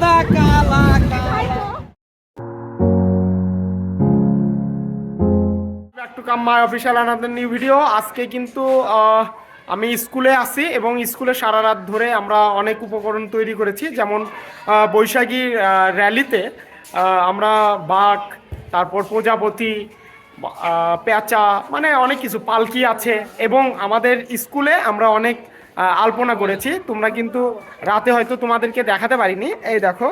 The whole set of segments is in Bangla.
সাদা to come my official another new video আজকে কিন্তু আমি স্কুলে আছি এবং স্কুলে সারা রাত ধরে আমরা অনেক উপকরণ তৈরি করেছি। যেমন বৈশাখী র্যালিতে আমরা বাঘ, তারপর প্রজাপতি পেঁচা মানে অনেক কিছু, পালকি আছে। এবং আমাদের স্কুলে আমরা অনেক আলপনা করেছি। তোমরা কিন্তু রাতে হয়তো তোমাদেরকে দেখাতে পারিনি। এই দেখো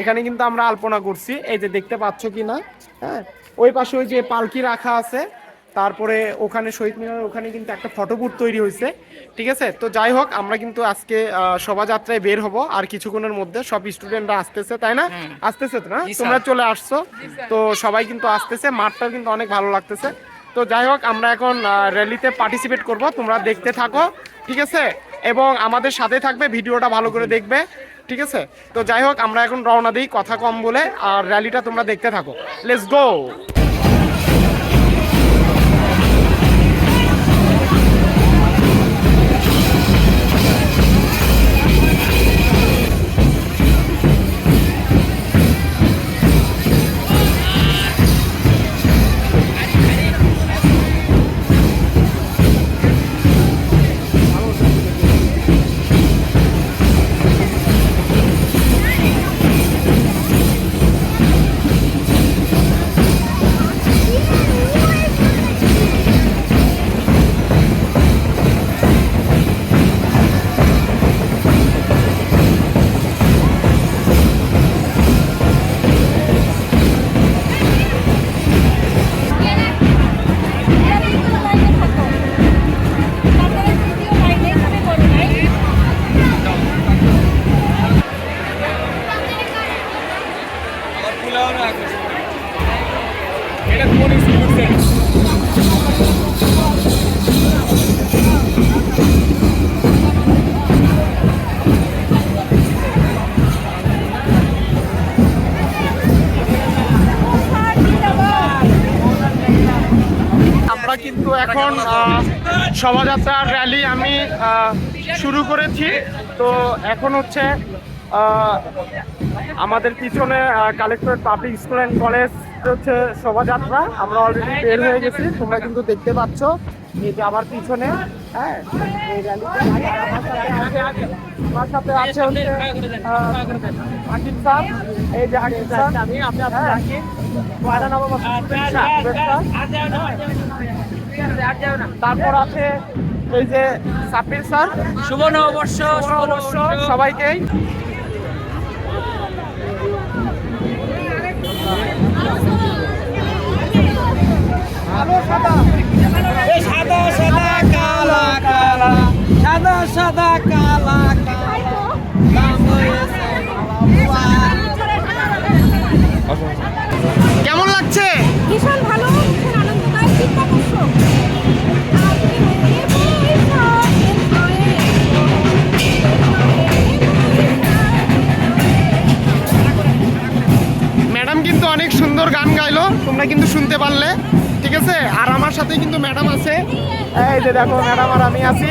এখানে কিন্তু আমরা আলপনা করছি। এই যে দেখতে পাচ্ছ কি না হ্যাঁ ওই পাশে ওই যে পালকি রাখা আছে। তারপরে ওখানে শহীদ মিনার ওখানে কিন্তু একটা ফটোবুট তৈরি হয়েছে। ঠিক আছে? তো যাই হোক আমরা কিন্তু আজকে শোভাযাত্রায় বের হব। আর কিছুক্ষণের মধ্যে সব স্টুডেন্টরা আসতেছে তাই না? আসতেছে তো না? তোমরা চলে আসছো। তো সবাই কিন্তু আসতেছে। মাঠটাও কিন্তু অনেক ভালো লাগতেছে। তো যাই হোক আমরা এখন র্যালিতে পার্টিসিপেট করব। তোমরা দেখতে থাকো। ঠিক আছে? এবং আমাদের সাথে থাকবে, ভিডিওটা ভালো করে দেখবে, ঠিক আছে? তো যাই হোক, আমরা এখন রওনা দিই কথা কম বলে, আর র্যালিটা তোমরা দেখতে থাকো। লেটস গো এখন শোভাযাত্রার র্যালি আমি শুরু করেছি তো এখন হচ্ছে আমাদের পিছনে collectorate public school and college হচ্ছে শোভাযাত্রা আমরা অলরেডি বের হয়ে গেছি তোমরা কিন্তু দেখতে পাচ্ছ এই যে আমার পিছনে হ্যাঁ সাথে আছে এই যে তারপর আছে এই যে সাপির স্যার। শুভ নববর্ষ শুভ নববর্ষ নববর্ষ সবাইকেই। সাদা সাদা কালা কালা। সাদা সাদা কালা কালা। কেমন লাগছে? ভীষণ ভালো। তোমরা কিন্তু শুনতে পারলে, ঠিক আছে? আর আমার সাথে কিন্তু ম্যাডাম আছে। এই যে দেখো, ম্যাডাম আর আমি আছি।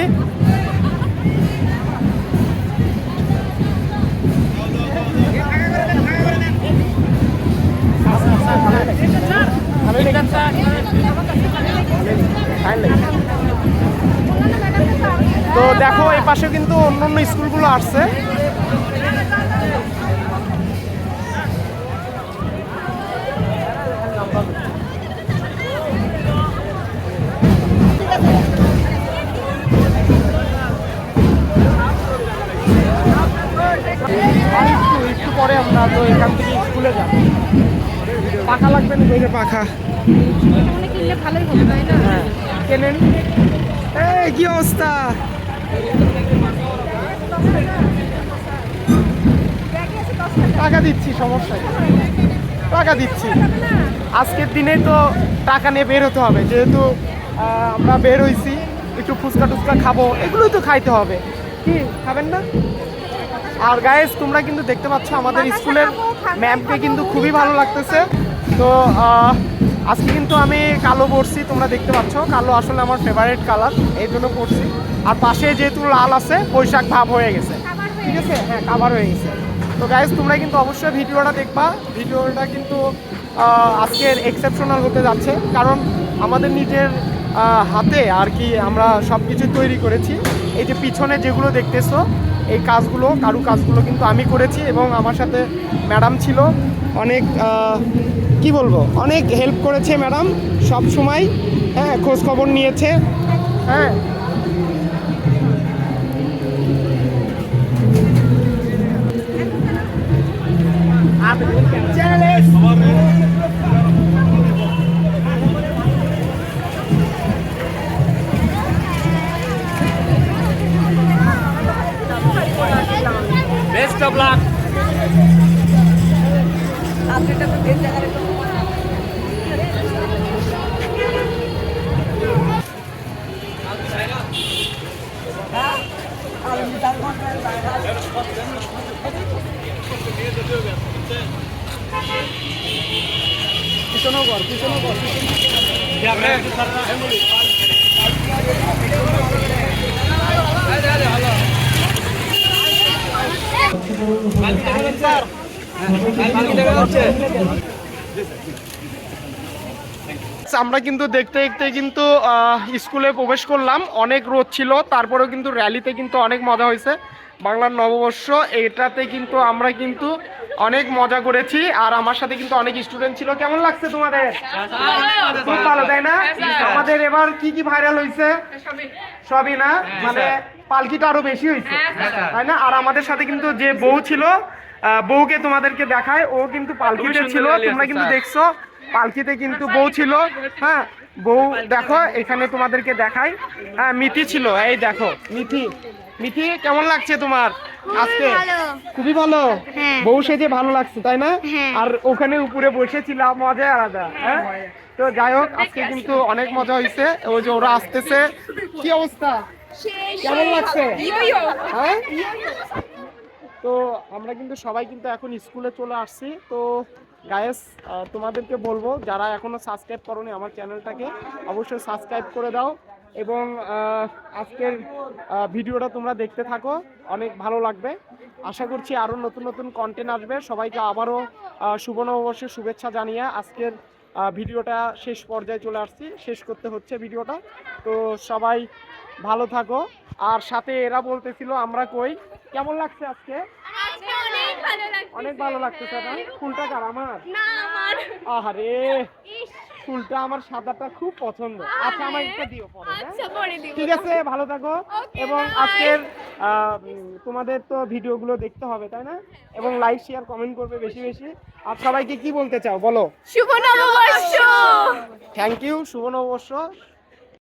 তো দেখো, এই পাশে কিন্তু অন্য অন্য স্কুলগুলো আসছে। পরে আমরা তো এখান থেকে স্কুলে যাব। পাখা লাগবে না ওই যে পাখা। মনে কিনলে ভালোই হবে তাই না? হ্যাঁ কেনেন? এই কি অবস্থা? টাকা দিচ্ছি সমস্যা টাকা দিচ্ছি। আজকের দিনে তো টাকা নিয়ে বের হতে হবে। যেহেতু আমরা বের হইছি একটু ফুচকা টুচকা খাব এগুলোই তো খাইতে হবে। কি খাবেন না? আর গায়েস তোমরা কিন্তু দেখতে পাচ্ছ আমাদের স্কুলের ম্যামকে কিন্তু খুবই ভালো লাগতেছে। তো আজকে কিন্তু আমি কালো পরছি তোমরা দেখতে পাচ্ছ। কালো আসলে আমার ফেভারিট কালার এই জন্য পরছি। আর পাশে যেহেতু লাল আছে বৈশাখ ভাব হয়ে গেছে। ঠিক আছে? হ্যাঁ কাভার হয়ে গেছে। তো গাইজ তোমরা কিন্তু অবশ্যই ভিডিওটা দেখবা। ভিডিওটা কিন্তু আজকের এক্সেপশনাল হতে যাচ্ছে। কারণ আমাদের নিজের হাতে আর কি আমরা সব কিছু তৈরি করেছি। এই যে পিছনে যেগুলো দেখতেছো এই কাজগুলো কারু কাজগুলো কিন্তু আমি করেছি এবং আমার সাথে ম্যাডাম ছিল। অনেক কি বলব? অনেক হেল্প করেছে ম্যাডাম সব সময়। হ্যাঁ খোঁজ খবর নিয়েছে। হ্যাঁ। অফ লাক পিছনেও কর পিছনেও কর আচ্ছা, আমরা কিন্তু দেখতে দেখতে কিন্তু স্কুলে প্রবেশ করলাম। অনেক রোদ ছিল তারপরেও কিন্তু র্যালিতে কিন্তু অনেক মজা হয়েছে। বাংলার নববর্ষ এটাতে কিন্তু আমরা কিন্তু অনেক মজা করেছি। আর আমার সাথে কিন্তু অনেক স্টুডেন্ট ছিল। কেমন লাগছে তোমাদের? খুব ভালো তাই না? আমাদের এবার কি কি ভাইরাল হয়েছে? সবই না? মানে পালকিটা আরও বেশি হয়েছে। তাই না? আর আমাদের সাথে কিন্তু যে বউ ছিল বউকে তোমাদেরকে দেখায় ও কিন্তু পালকিতে ছিল তোমরা কিন্তু দেখছ পালকিতে কিন্তু বউ ছিল। হ্যাঁ বউ দেখো এখানে তোমাদেরকে দেখাই হ্যাঁ মিথি ছিল এই দেখো মিথি মিথি কেমন লাগছে তোমার? আজকে? খুবই ভালো? হ্যাঁ। বউ সেজে ভালো লাগছে তাই না? হ্যাঁ। আর ওখানে উপরে বসেছিলাম মজা আলাদা হ্যাঁ? তো যাই হোক আজকে কিন্তু অনেক মজা হয়েছে। ওই যে ওরা আসতেছে। কি অবস্থা? কেমন লাগছে? হ্যাঁ? তো আমরা কিন্তু সবাই কিন্তু এখন স্কুলে চলে আসছি। তো গায়েস তোমাদেরকে বলব যারা এখনও সাবস্ক্রাইব করোনি আমার চ্যানেলটাকে অবশ্যই সাবস্ক্রাইব করে দাও। এবং আজকের ভিডিওটা তোমরা দেখতে থাকো। অনেক ভালো লাগবে। আশা করছি আরও নতুন নতুন কন্টেন্ট আসবে। সবাইকে আবারও শুভ নববর্ষের শুভেচ্ছা জানিয়ে আজকের ভিডিওটা শেষ পর্যায়ে চলে আসছি। শেষ করতে হচ্ছে ভিডিওটা। তো সবাই ভালো থাকো। আর সাথে এরা বলতেছিল আমরা কই? কেমন লাগছে আজকে? অনেক ভালো লাগছে স্যার ভালো লাগতেছে না? ফুলটা কার? আমার। আহারে! ফুলটা আমার সাদাটা খুব পছন্দ। আচ্ছা আমার একটা দিও পরে হ্যাঁ? আচ্ছা ঠিক আছে ভালো থাকো। এবং আজকের তোমাদের তো ভিডিওগুলো দেখতে হবে তাই না? এবং লাইক শেয়ার কমেন্ট করবে বেশি বেশি। আর সবাইকে কি বলতে চাও বলো? শুভ নববর্ষ! থ্যাংক ইউ শুভ নববর্ষ।